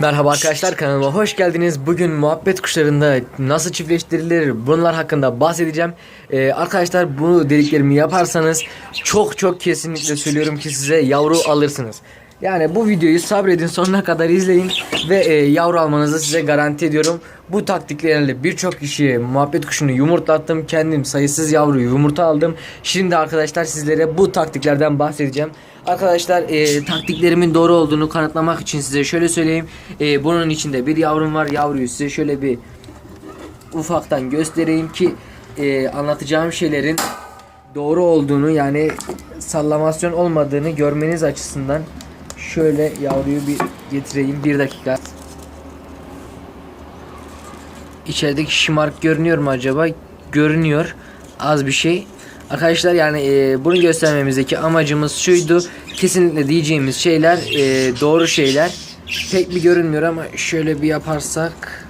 Merhaba arkadaşlar kanalıma hoş geldiniz. Bugün muhabbet kuşlarında nasıl çiftleştirilir bunlar hakkında bahsedeceğim. Ee, arkadaşlar bu dediklerimi yaparsanız çok çok kesinlikle söylüyorum ki size yavru alırsınız. Yani bu videoyu sabredin sonuna kadar izleyin ve e, yavru almanızı size garanti ediyorum. Bu taktiklerle birçok kişiye muhabbet kuşunu yumurtlattım. Kendim sayısız yavru yumurta aldım. Şimdi arkadaşlar sizlere bu taktiklerden bahsedeceğim. Arkadaşlar e, taktiklerimin doğru olduğunu kanıtlamak için size şöyle söyleyeyim. E, bunun içinde bir yavrum var. Yavruyu size şöyle bir ufaktan göstereyim ki e, anlatacağım şeylerin doğru olduğunu yani sallamasyon olmadığını görmeniz açısından şöyle yavruyu bir getireyim bir dakika. İçerideki şımarık görünüyor mu acaba? Görünüyor. Az bir şey. Arkadaşlar yani e, bunu göstermemizdeki amacımız şuydu. Kesinlikle diyeceğimiz şeyler e, doğru şeyler. Pek bir görünmüyor ama şöyle bir yaparsak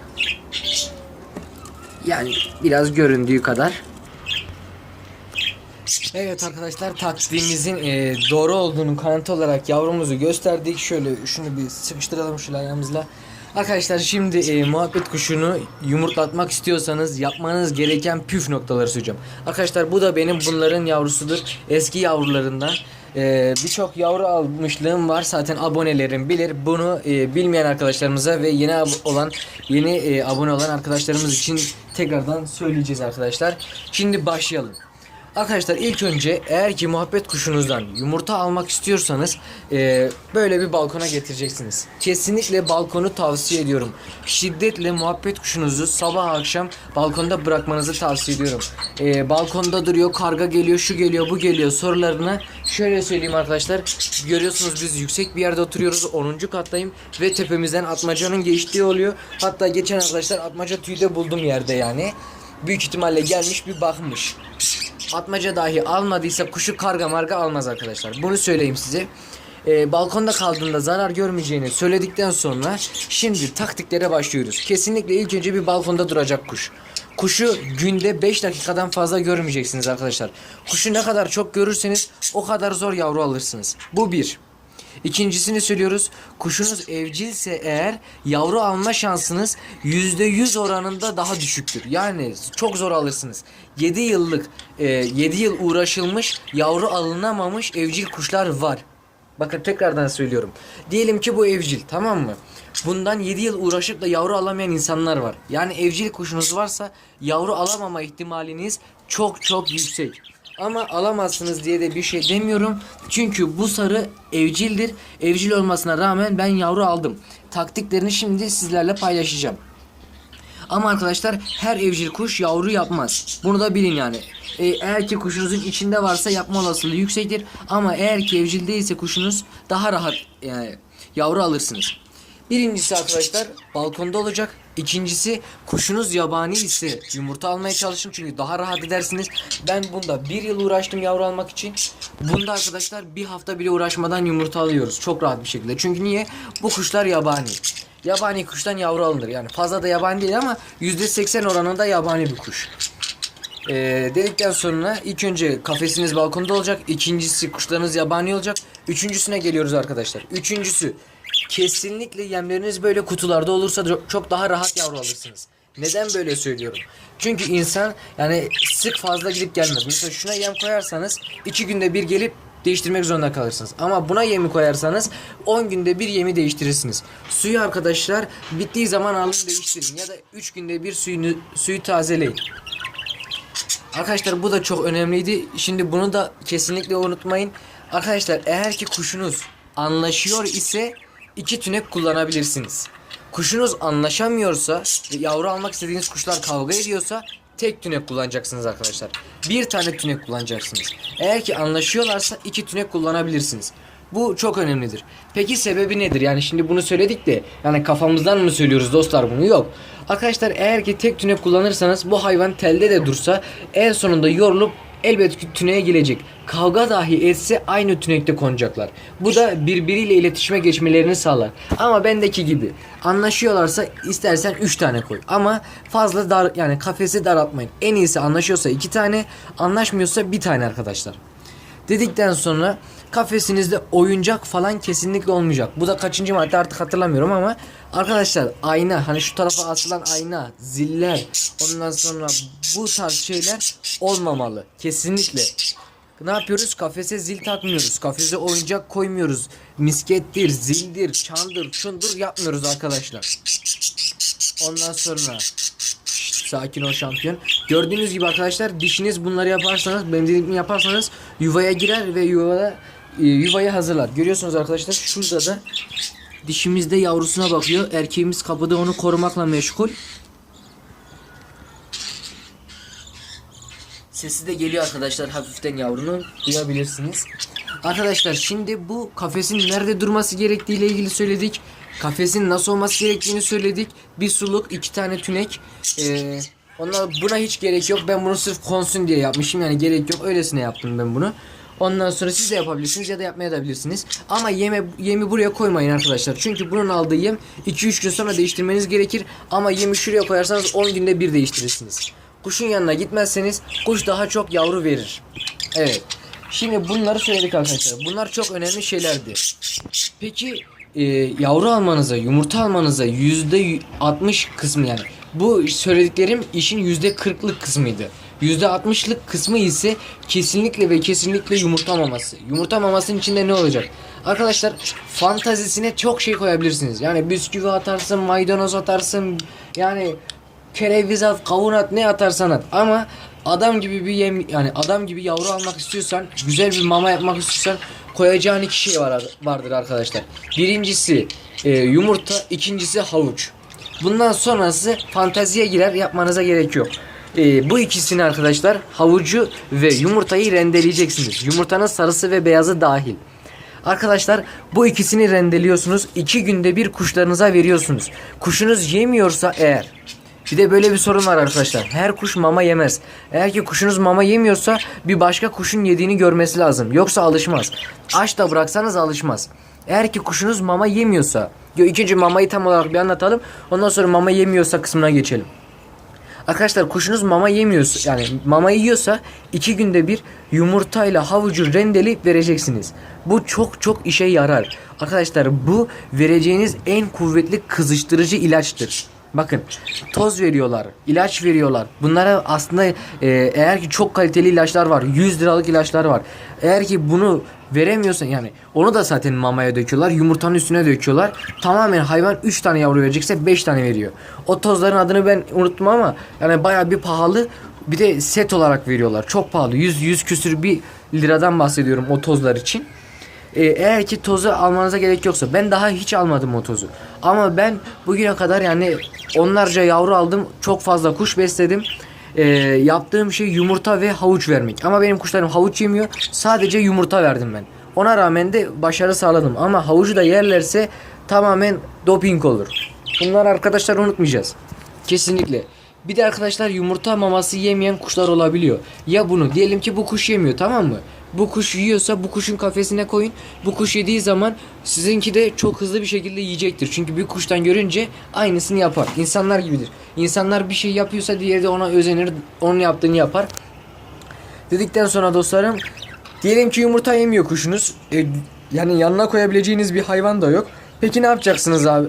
yani biraz göründüğü kadar. Evet arkadaşlar taktiğimizin e, doğru olduğunu kanıtı olarak yavrumuzu gösterdik. Şöyle şunu bir sıkıştıralım şöyle ayağımızla. Arkadaşlar şimdi e, muhabbet kuşunu yumurtlatmak istiyorsanız yapmanız gereken püf noktaları söyleyeceğim. Arkadaşlar bu da benim bunların yavrusudur. Eski yavrularından. E, Birçok yavru almışlığım var. Zaten abonelerim bilir. Bunu e, bilmeyen arkadaşlarımıza ve yeni olan yeni e, abone olan arkadaşlarımız için tekrardan söyleyeceğiz arkadaşlar. Şimdi başlayalım. Arkadaşlar ilk önce eğer ki muhabbet kuşunuzdan yumurta almak istiyorsanız e, böyle bir balkona getireceksiniz. Kesinlikle balkonu tavsiye ediyorum. Şiddetle muhabbet kuşunuzu sabah akşam balkonda bırakmanızı tavsiye ediyorum. E, balkonda duruyor, karga geliyor, şu geliyor, bu geliyor sorularına şöyle söyleyeyim arkadaşlar. Görüyorsunuz biz yüksek bir yerde oturuyoruz. 10. kattayım ve tepemizden atmacanın geçtiği oluyor. Hatta geçen arkadaşlar atmaca tüyü de buldum yerde yani. Büyük ihtimalle gelmiş bir bakmış atmaca dahi almadıysa kuşu karga marga almaz arkadaşlar. Bunu söyleyeyim size. Ee, balkonda kaldığında zarar görmeyeceğini söyledikten sonra şimdi taktiklere başlıyoruz. Kesinlikle ilk önce bir balkonda duracak kuş. Kuşu günde 5 dakikadan fazla görmeyeceksiniz arkadaşlar. Kuşu ne kadar çok görürseniz o kadar zor yavru alırsınız. Bu bir. İkincisini söylüyoruz. Kuşunuz evcilse eğer yavru alma şansınız %100 oranında daha düşüktür. Yani çok zor alırsınız. 7 yıllık, e, 7 yıl uğraşılmış, yavru alınamamış evcil kuşlar var. Bakın tekrardan söylüyorum. Diyelim ki bu evcil tamam mı? Bundan 7 yıl uğraşıp da yavru alamayan insanlar var. Yani evcil kuşunuz varsa yavru alamama ihtimaliniz çok çok yüksek. Ama alamazsınız diye de bir şey demiyorum. Çünkü bu sarı evcildir. Evcil olmasına rağmen ben yavru aldım. Taktiklerini şimdi sizlerle paylaşacağım. Ama arkadaşlar her evcil kuş yavru yapmaz. Bunu da bilin yani. E, eğer ki kuşunuzun içinde varsa yapma olasılığı yüksektir. Ama eğer ki evcil değilse kuşunuz daha rahat yani yavru alırsınız. Birincisi arkadaşlar balkonda olacak. İkincisi kuşunuz yabani ise yumurta almaya çalışın çünkü daha rahat edersiniz. Ben bunda bir yıl uğraştım yavru almak için. Bunda arkadaşlar bir hafta bile uğraşmadan yumurta alıyoruz çok rahat bir şekilde. Çünkü niye? Bu kuşlar yabani. Yabani kuştan yavru alınır. Yani fazla da yabani değil ama %80 oranında yabani bir kuş. Ee, dedikten sonra ilk önce kafesiniz balkonda olacak. İkincisi kuşlarınız yabani olacak. Üçüncüsüne geliyoruz arkadaşlar. Üçüncüsü kesinlikle yemleriniz böyle kutularda olursa çok- daha rahat yavru alırsınız. Neden böyle söylüyorum? Çünkü insan yani sık fazla gidip gelmez. Mesela şuna yem koyarsanız iki günde bir gelip değiştirmek zorunda kalırsınız. Ama buna yemi koyarsanız 10 günde bir yemi değiştirirsiniz. Suyu arkadaşlar bittiği zaman alın değiştirin ya da 3 günde bir suyunu suyu tazeleyin. Arkadaşlar bu da çok önemliydi. Şimdi bunu da kesinlikle unutmayın. Arkadaşlar eğer ki kuşunuz anlaşıyor ise iki tünek kullanabilirsiniz. Kuşunuz anlaşamıyorsa ve yavru almak istediğiniz kuşlar kavga ediyorsa tek tünek kullanacaksınız arkadaşlar. Bir tane tünek kullanacaksınız. Eğer ki anlaşıyorlarsa iki tünek kullanabilirsiniz. Bu çok önemlidir. Peki sebebi nedir? Yani şimdi bunu söyledik de yani kafamızdan mı söylüyoruz dostlar bunu? Yok. Arkadaşlar eğer ki tek tünek kullanırsanız bu hayvan telde de dursa en sonunda yorulup elbet ki tüneye gelecek. Kavga dahi etse aynı tünekte konacaklar. Bu da birbiriyle iletişime geçmelerini sağlar. Ama bendeki gibi anlaşıyorlarsa istersen 3 tane koy. Ama fazla dar yani kafesi daraltmayın. En iyisi anlaşıyorsa 2 tane, anlaşmıyorsa bir tane arkadaşlar. Dedikten sonra kafesinizde oyuncak falan kesinlikle olmayacak. Bu da kaçıncı madde artık hatırlamıyorum ama arkadaşlar ayna hani şu tarafa asılan ayna, ziller ondan sonra bu tarz şeyler olmamalı. Kesinlikle. Ne yapıyoruz? Kafese zil takmıyoruz. Kafese oyuncak koymuyoruz. Miskettir, zildir, çandır, şundur yapmıyoruz arkadaşlar. Ondan sonra sakin ol şampiyon. Gördüğünüz gibi arkadaşlar dişiniz bunları yaparsanız benim yaparsanız yuvaya girer ve yuvada e, yuvayı hazırlar. Görüyorsunuz arkadaşlar şurada da dişimiz de yavrusuna bakıyor. Erkeğimiz kapıda onu korumakla meşgul. Sesi de geliyor arkadaşlar hafiften yavrunun duyabilirsiniz. Arkadaşlar şimdi bu kafesin nerede durması gerektiği ile ilgili söyledik. Kafesin nasıl olması gerektiğini söyledik. Bir suluk, iki tane tünek. Ee, onlar buna hiç gerek yok. Ben bunu sırf konsun diye yapmışım. Yani gerek yok. Öylesine yaptım ben bunu. Ondan sonra siz de yapabilirsiniz ya da yapmaya da bilirsiniz. Ama yeme, yemi buraya koymayın arkadaşlar. Çünkü bunun aldığı yem 2-3 gün sonra değiştirmeniz gerekir. Ama yemi şuraya koyarsanız 10 günde bir değiştirirsiniz. Kuşun yanına gitmezseniz kuş daha çok yavru verir. Evet. Şimdi bunları söyledik arkadaşlar. Bunlar çok önemli şeylerdi. Peki e, yavru almanıza, yumurta almanıza yüzde 60 kısmı yani. Bu söylediklerim işin yüzde 40'lık kısmıydı. Yüzde 60'lık kısmı ise kesinlikle ve kesinlikle yumurta maması. Yumurta mamasının içinde ne olacak? Arkadaşlar fantazisine çok şey koyabilirsiniz. Yani bisküvi atarsın, maydanoz atarsın. Yani kereviz at, kavun at, ne atarsan at. Ama adam gibi bir yem yani adam gibi yavru almak istiyorsan, güzel bir mama yapmak istiyorsan koyacağın iki şey var vardır arkadaşlar. Birincisi e, yumurta, ikincisi havuç. Bundan sonrası fanteziye girer, yapmanıza gerek yok. E, bu ikisini arkadaşlar havucu ve yumurtayı rendeleyeceksiniz. Yumurtanın sarısı ve beyazı dahil. Arkadaşlar bu ikisini rendeliyorsunuz. iki günde bir kuşlarınıza veriyorsunuz. Kuşunuz yemiyorsa eğer bir de böyle bir sorun var arkadaşlar. Her kuş mama yemez. Eğer ki kuşunuz mama yemiyorsa bir başka kuşun yediğini görmesi lazım. Yoksa alışmaz. Aç da bıraksanız alışmaz. Eğer ki kuşunuz mama yemiyorsa, Yo, ikinci mamayı tam olarak bir anlatalım. Ondan sonra mama yemiyorsa kısmına geçelim. Arkadaşlar kuşunuz mama yemiyorsa yani mama yiyorsa iki günde bir yumurtayla havucu rendeleyip vereceksiniz. Bu çok çok işe yarar. Arkadaşlar bu vereceğiniz en kuvvetli kızıştırıcı ilaçtır. Bakın toz veriyorlar, ilaç veriyorlar. Bunlara aslında e, eğer ki çok kaliteli ilaçlar var, 100 liralık ilaçlar var. Eğer ki bunu veremiyorsan yani onu da zaten mamaya döküyorlar, yumurtanın üstüne döküyorlar. Tamamen hayvan 3 tane yavru verecekse 5 tane veriyor. O tozların adını ben unuttum ama yani baya bir pahalı. Bir de set olarak veriyorlar. Çok pahalı. 100 100 küsür bir liradan bahsediyorum o tozlar için. Ee, eğer ki tozu almanıza gerek yoksa ben daha hiç almadım o tozu. Ama ben bugüne kadar yani onlarca yavru aldım. Çok fazla kuş besledim. Ee, yaptığım şey yumurta ve havuç vermek. Ama benim kuşlarım havuç yemiyor. Sadece yumurta verdim ben. Ona rağmen de başarı sağladım. Ama havucu da yerlerse tamamen doping olur. Bunları arkadaşlar unutmayacağız. Kesinlikle. Bir de arkadaşlar yumurta maması yemeyen kuşlar olabiliyor. Ya bunu diyelim ki bu kuş yemiyor tamam mı? Bu kuş yiyorsa bu kuşun kafesine koyun. Bu kuş yediği zaman sizinki de çok hızlı bir şekilde yiyecektir. Çünkü bir kuştan görünce aynısını yapar. İnsanlar gibidir. İnsanlar bir şey yapıyorsa diğeri de ona özenir. Onun yaptığını yapar. Dedikten sonra dostlarım diyelim ki yumurta yemiyor kuşunuz. E, yani yanına koyabileceğiniz bir hayvan da yok. Peki ne yapacaksınız abi?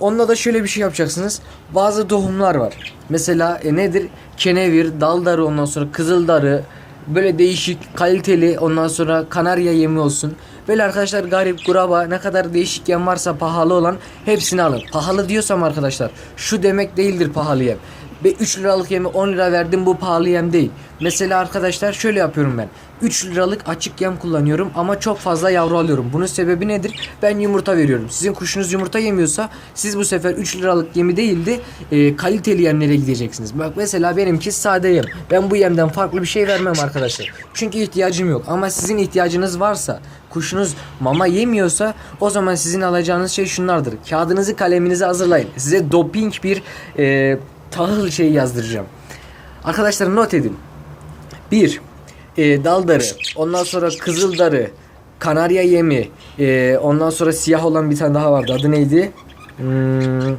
Onunla da şöyle bir şey yapacaksınız. Bazı tohumlar var. Mesela e, nedir? Kenevir, daldarı ondan sonra kızıldarı, böyle değişik kaliteli ondan sonra kanarya yemi olsun. Böyle arkadaşlar garip kuraba ne kadar değişik yem varsa pahalı olan hepsini alın. Pahalı diyorsam arkadaşlar şu demek değildir pahalı yem. Ve 3 liralık yemi 10 lira verdim bu pahalı yem değil. Mesela arkadaşlar şöyle yapıyorum ben. 3 liralık açık yem kullanıyorum ama çok fazla yavru alıyorum. Bunun sebebi nedir? Ben yumurta veriyorum. Sizin kuşunuz yumurta yemiyorsa siz bu sefer 3 liralık yemi değil de e, kaliteli yemlere gideceksiniz. Bak mesela benimki sade yem. Ben bu yemden farklı bir şey vermem arkadaşlar. Çünkü ihtiyacım yok. Ama sizin ihtiyacınız varsa kuşunuz mama yemiyorsa o zaman sizin alacağınız şey şunlardır. Kağıdınızı kaleminizi hazırlayın. Size doping bir e, tahıl şeyi yazdıracağım. Arkadaşlar not edin. 1. E, dal darı. Ondan sonra kızıl darı. Kanarya yemi. E, ondan sonra siyah olan bir tane daha vardı. Adı neydi? Hmm,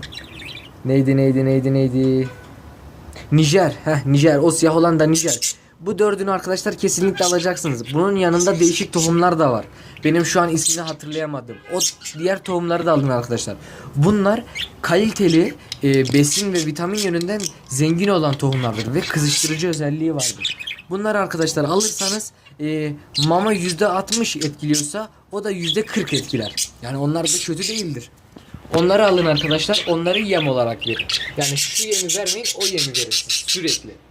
neydi neydi neydi neydi? Nijer. Heh, Nijer. O siyah olan da Nijer. Bu dördünü arkadaşlar kesinlikle alacaksınız. Bunun yanında değişik tohumlar da var. Benim şu an ismini hatırlayamadım. O diğer tohumları da alın arkadaşlar. Bunlar kaliteli e, besin ve vitamin yönünden zengin olan tohumlardır ve kızıştırıcı özelliği vardır. Bunları arkadaşlar alırsanız e, mama %60 etkiliyorsa o da %40 etkiler. Yani onlar da kötü değildir. Onları alın arkadaşlar. Onları yem olarak verin. Yani şu yemi vermeyin o yemi verin sürekli.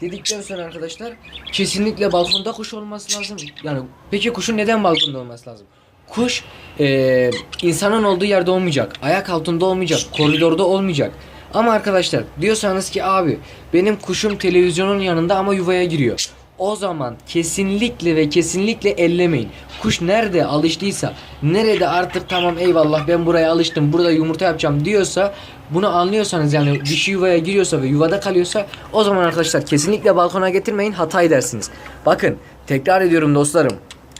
Dedikten sonra arkadaşlar kesinlikle balkonda kuş olması lazım. Yani peki kuşun neden balkonda olması lazım? Kuş eee, insanın olduğu yerde olmayacak. Ayak altında olmayacak. Koridorda olmayacak. Ama arkadaşlar diyorsanız ki abi benim kuşum televizyonun yanında ama yuvaya giriyor. O zaman kesinlikle ve kesinlikle ellemeyin. Kuş nerede alıştıysa, nerede artık tamam eyvallah ben buraya alıştım, burada yumurta yapacağım diyorsa, bunu anlıyorsanız yani dişi yuvaya giriyorsa ve yuvada kalıyorsa o zaman arkadaşlar kesinlikle balkona getirmeyin hata edersiniz. Bakın tekrar ediyorum dostlarım.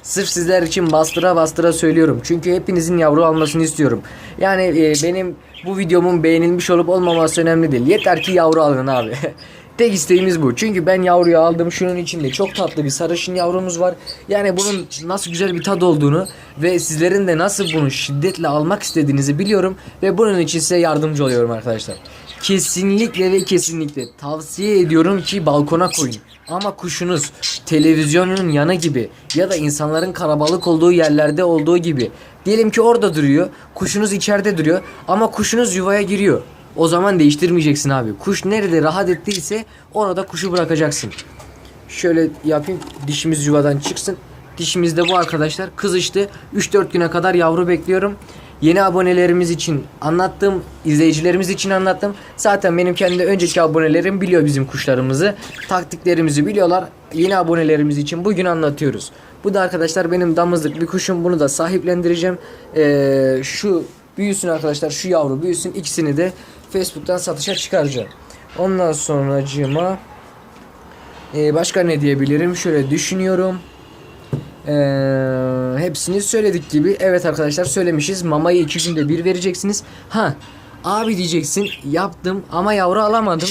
Sırf sizler için bastıra bastıra söylüyorum. Çünkü hepinizin yavru almasını istiyorum. Yani e, benim bu videomun beğenilmiş olup olmaması önemli değil. Yeter ki yavru alın abi. Tek isteğimiz bu. Çünkü ben yavruyu aldım. Şunun içinde çok tatlı bir sarışın yavrumuz var. Yani bunun nasıl güzel bir tad olduğunu ve sizlerin de nasıl bunu şiddetle almak istediğinizi biliyorum. Ve bunun için size yardımcı oluyorum arkadaşlar. Kesinlikle ve kesinlikle tavsiye ediyorum ki balkona koyun. Ama kuşunuz televizyonun yanı gibi ya da insanların kalabalık olduğu yerlerde olduğu gibi. Diyelim ki orada duruyor. Kuşunuz içeride duruyor ama kuşunuz yuvaya giriyor. O zaman değiştirmeyeceksin abi. Kuş nerede rahat ettiyse orada kuşu bırakacaksın. Şöyle yapayım dişimiz yuvadan çıksın. Dişimiz de bu arkadaşlar. Kızıştı. 3-4 güne kadar yavru bekliyorum. Yeni abonelerimiz için anlattım. izleyicilerimiz için anlattım. Zaten benim kendi önceki abonelerim biliyor bizim kuşlarımızı. Taktiklerimizi biliyorlar. Yeni abonelerimiz için bugün anlatıyoruz. Bu da arkadaşlar benim damızlık bir kuşum. Bunu da sahiplendireceğim. Ee, şu büyüsün arkadaşlar. Şu yavru büyüsün. İkisini de Facebook'tan satışa çıkaracağım. Ondan sonracığıma ee, başka ne diyebilirim? Şöyle düşünüyorum. Ee, hepsini söyledik gibi. Evet arkadaşlar söylemişiz. Mamayı iki günde bir vereceksiniz. Ha abi diyeceksin yaptım ama yavru alamadım.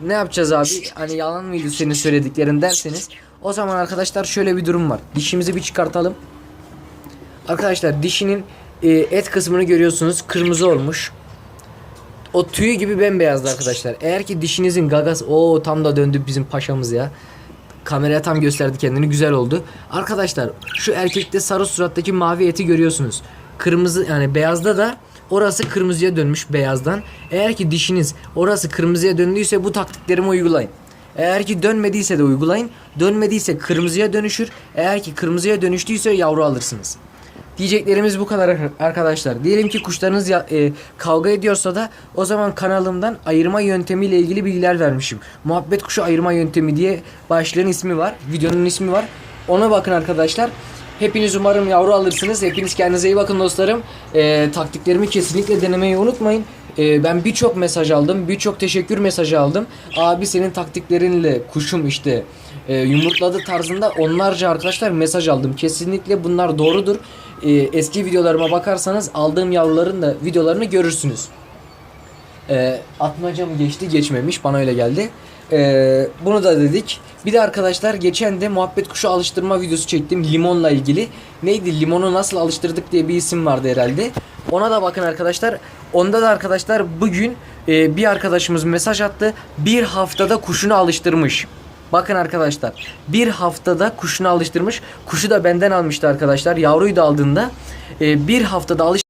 Ne yapacağız abi? Hani yalan mıydı senin söylediklerin derseniz. O zaman arkadaşlar şöyle bir durum var. Dişimizi bir çıkartalım. Arkadaşlar dişinin e, et kısmını görüyorsunuz. Kırmızı olmuş. O tüyü gibi bembeyazdı arkadaşlar. Eğer ki dişinizin gagas o tam da döndü bizim paşamız ya. Kameraya tam gösterdi kendini güzel oldu. Arkadaşlar şu erkekte sarı surattaki mavi eti görüyorsunuz. Kırmızı yani beyazda da orası kırmızıya dönmüş beyazdan. Eğer ki dişiniz orası kırmızıya döndüyse bu taktiklerimi uygulayın. Eğer ki dönmediyse de uygulayın. Dönmediyse kırmızıya dönüşür. Eğer ki kırmızıya dönüştüyse yavru alırsınız. Diyeceklerimiz bu kadar arkadaşlar. Diyelim ki kuşlarınız ya, e, kavga ediyorsa da o zaman kanalımdan ayırma yöntemiyle ilgili bilgiler vermişim. Muhabbet kuşu ayırma yöntemi diye başlığın ismi var. Videonun ismi var. Ona bakın arkadaşlar. Hepiniz umarım yavru alırsınız. Hepiniz kendinize iyi bakın dostlarım. E, taktiklerimi kesinlikle denemeyi unutmayın. E, ben birçok mesaj aldım. Birçok teşekkür mesajı aldım. Abi senin taktiklerinle kuşum işte e, yumurtladı tarzında onlarca arkadaşlar mesaj aldım. Kesinlikle bunlar doğrudur. E, eski videolarıma bakarsanız aldığım yavruların da videolarını görürsünüz. E, atmaca mı geçti geçmemiş bana öyle geldi. E, bunu da dedik. Bir de arkadaşlar geçen de muhabbet kuşu alıştırma videosu çektim limonla ilgili. Neydi limonu nasıl alıştırdık diye bir isim vardı herhalde. Ona da bakın arkadaşlar. Onda da arkadaşlar bugün e, bir arkadaşımız mesaj attı. Bir haftada kuşunu alıştırmış. Bakın arkadaşlar bir haftada kuşunu alıştırmış. Kuşu da benden almıştı arkadaşlar. Yavruyu da aldığında e, bir haftada alış